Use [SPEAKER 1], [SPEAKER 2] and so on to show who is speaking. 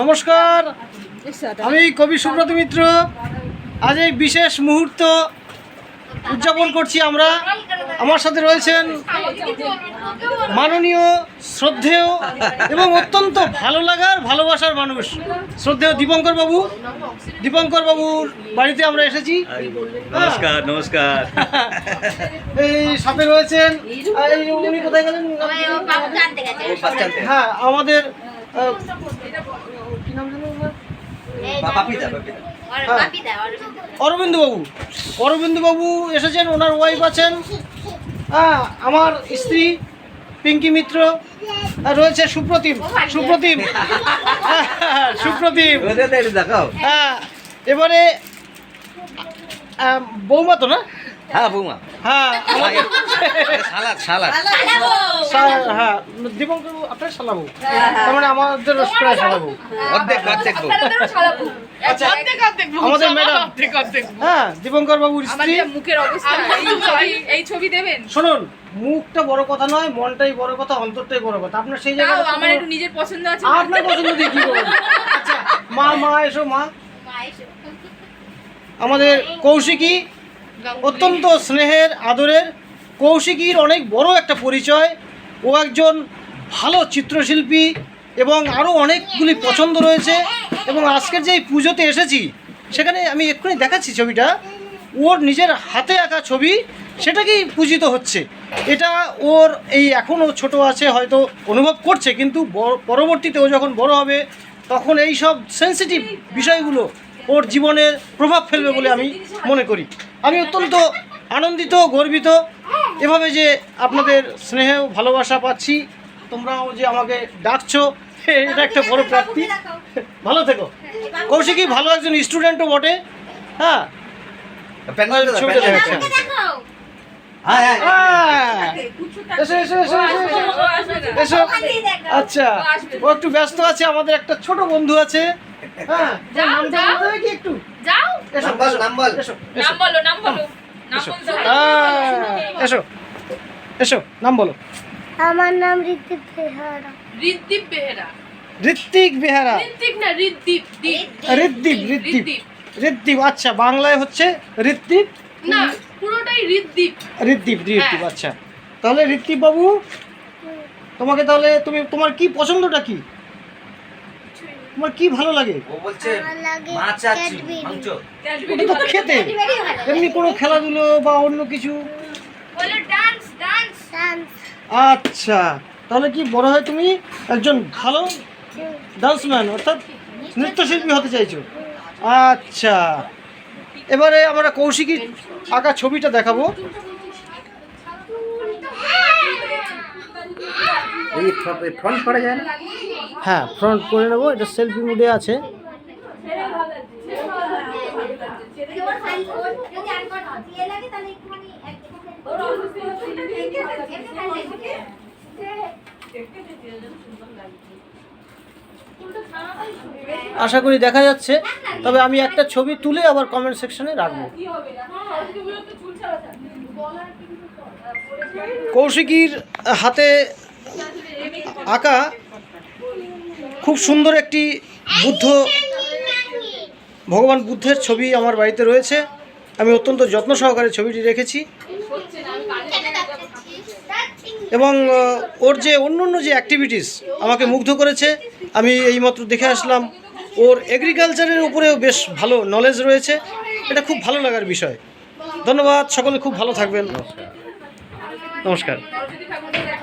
[SPEAKER 1] নমস্কার। আমি কবি সুব্রত মিত্র। আজ এই বিশেষ মুহূর্ত উদযাপন করছি আমরা। আমার সাথে রয়েছেন মাননীয় শ্রদ্ধেয় এবং অত্যন্ত ভালো লাগার ভালোবাসার মানুষ শ্রদ্ধেয় দীপঙ্কর বাবু। দীপঙ্কর বাবুর বাড়িতে আমরা এসেছি।
[SPEAKER 2] নমস্কার নমস্কার।
[SPEAKER 1] এই সাথে রয়েছেন উনি কোথায় গেলেন? হ্যাঁ আমাদের আহ, কি নাম জানো ওনার?
[SPEAKER 2] পাপিতা পাপিতা
[SPEAKER 1] অরবিন্দ বাবু অরবিন্দ বাবু এসেছেন ওনার ওয়াইফ আছেন। হ্যাঁ আমার স্ত্রী পিঙ্কি মিত্র আর রয়েছে সুপ্রতিম সুপ্রতিম। হ্যাঁ, সুপ্রতিম।
[SPEAKER 2] দেখাও
[SPEAKER 1] হ্যাঁ এবারে বৌমা তো না?
[SPEAKER 2] হ্যাঁ বৌমা।
[SPEAKER 1] হ্যাঁ
[SPEAKER 2] সালাদ সালাদ।
[SPEAKER 1] হ্যাঁ দীপঙ্কর বাবু, আপনার শালাবু তার মানে আমাদের প্রায় শালাবু
[SPEAKER 2] অর্ধেক অর্ধেক বউ।
[SPEAKER 1] আচ্ছা আমাদের ম্যাডাম হ্যাঁ দীপঙ্কর বাবুর স্ত্রী।
[SPEAKER 3] মুখের অবস্থা এই ছবি- দেবেন?
[SPEAKER 1] শুনুন মুখটা বড় কথা নয় মনটাই বড় কথা অন্তরটাই বড় কথা। আপনার সেই জায়গায়
[SPEAKER 3] আমার একটু নিজের পছন্দ আছে।
[SPEAKER 1] আপনার পছন্দ দিয়ে কি করবেন? আচ্ছা মা মা এসো মা। আমাদের কৌশিকী অত্যন্ত স্নেহের, আদরের, কৌশিকীর অনেক বড় একটা পরিচয়। ও একজন ভালো চিত্রশিল্পী এবং আরও অনেকগুলি পছন্দ রয়েছে এবং আজকের যে এই পুজোতে এসেছি, সেখানে আমি এক্ষুনি দেখাচ্ছি ছবিটা। ওর নিজের হাতে আঁকা ছবি সেটাকেই পূজিত হচ্ছে? এটা ওর এই এখনও ছোট আছে, হয়তো অনুভব করছে, কিন্তু পরবর্তীতে ও যখন বড় হবে, তখন এই সব সেন্সিটিভ বিষয়গুলো ওর জীবনের প্রভাব ফেলবে বলে আমি মনে করি। আমি অত্যন্ত আনন্দিত গর্বিত। এভাবে যে আপনাদের স্নেহ ভালোবাসা পাচ্ছি তোমরাও যে আমাকে ডাকছো এটা একটা বড় প্রাপ্তি। ভালো থেকো। কৌশিকী ভালো একজন স্টুডেন্টও বটে। হ্যাঁ। ছবিটা
[SPEAKER 2] প্যান্ডেল দাও,
[SPEAKER 1] দেখাচ্ছি।
[SPEAKER 2] প্যান্ডেল। হ্যাঁ হ্যাঁ
[SPEAKER 1] হ্যাঁ। এসো এসো এসো এসো এসো। এসো। আচ্ছা। ও একটু ব্যস্ত আছে আমাদের একটা ছোট বন্ধু আছে। হ্যাঁ
[SPEAKER 3] যাও, যাও।
[SPEAKER 1] কি একটু।
[SPEAKER 3] যাও।
[SPEAKER 1] এসো
[SPEAKER 2] নাম নাম বল।
[SPEAKER 1] এসো
[SPEAKER 3] নাম বলো নাম বলো।
[SPEAKER 1] এসো।
[SPEAKER 3] বলতে হবে।
[SPEAKER 1] এসো। এসো নাম বলো।
[SPEAKER 4] আমার নাম ঋতিক বেহারা।
[SPEAKER 1] ঋত্বিক বেহারা।
[SPEAKER 3] ঋত্বিক না
[SPEAKER 1] আচ্ছা বাংলায় হচ্ছে ঋত্বিক?
[SPEAKER 3] না পুরোটাই ঋদ্দীপ।
[SPEAKER 1] ঋদ্দীপ
[SPEAKER 3] হ্যাঁ।
[SPEAKER 1] আচ্ছা। তাহলে ঋত্বিক বাবু তোমাকে তাহলে তুমি তোমার কি পছন্দটা কি? তোমার কি ভালো লাগে?
[SPEAKER 2] ও বলছে
[SPEAKER 4] আমার লাগে
[SPEAKER 2] মাছ আর মাংস।
[SPEAKER 1] ওটা তো খেতে। এমনি কোনো খেলাধুলো বা অন্য কিছু?
[SPEAKER 3] বলো ডান্স ডান্স
[SPEAKER 4] ডান্স
[SPEAKER 1] আচ্ছা তাহলে কি বড় হয় তুমি একজন ভালো ডান্সম্যান অর্থাৎ নৃত্যশিল্পী হতে চাইছো? আচ্ছা এবারে আমরা কৌশিকীর আঁকা ছবিটা দেখাবো।
[SPEAKER 2] এই ফ্রন্ট করা যায় না?
[SPEAKER 1] হ্যাঁ ফ্রন্ট করে নেব, এটা সেলফি মুডে আছে। আশা করি দেখা যাচ্ছে, তবে আমি একটা ছবি তুলে আবার কমেন্ট সেকশনে রাখব। কৌশিকীর হাতে আঁকা খুব সুন্দর একটি বুদ্ধ ভগবান বুদ্ধের ছবি আমার বাড়িতে রয়েছে। আমি অত্যন্ত যত্ন সহকারে ছবিটি রেখেছি। এবং ওর যে অন্য অন্য যে অ্যাক্টিভিটিস আমাকে মুগ্ধ করেছে আমি এইমাত্র দেখে আসলাম। ওর এগ্রিকালচারের উপরেও বেশ ভালো নলেজ রয়েছে। এটা খুব ভালো লাগার বিষয়। ধন্যবাদ সকলে খুব ভালো থাকবেন। নমস্কার।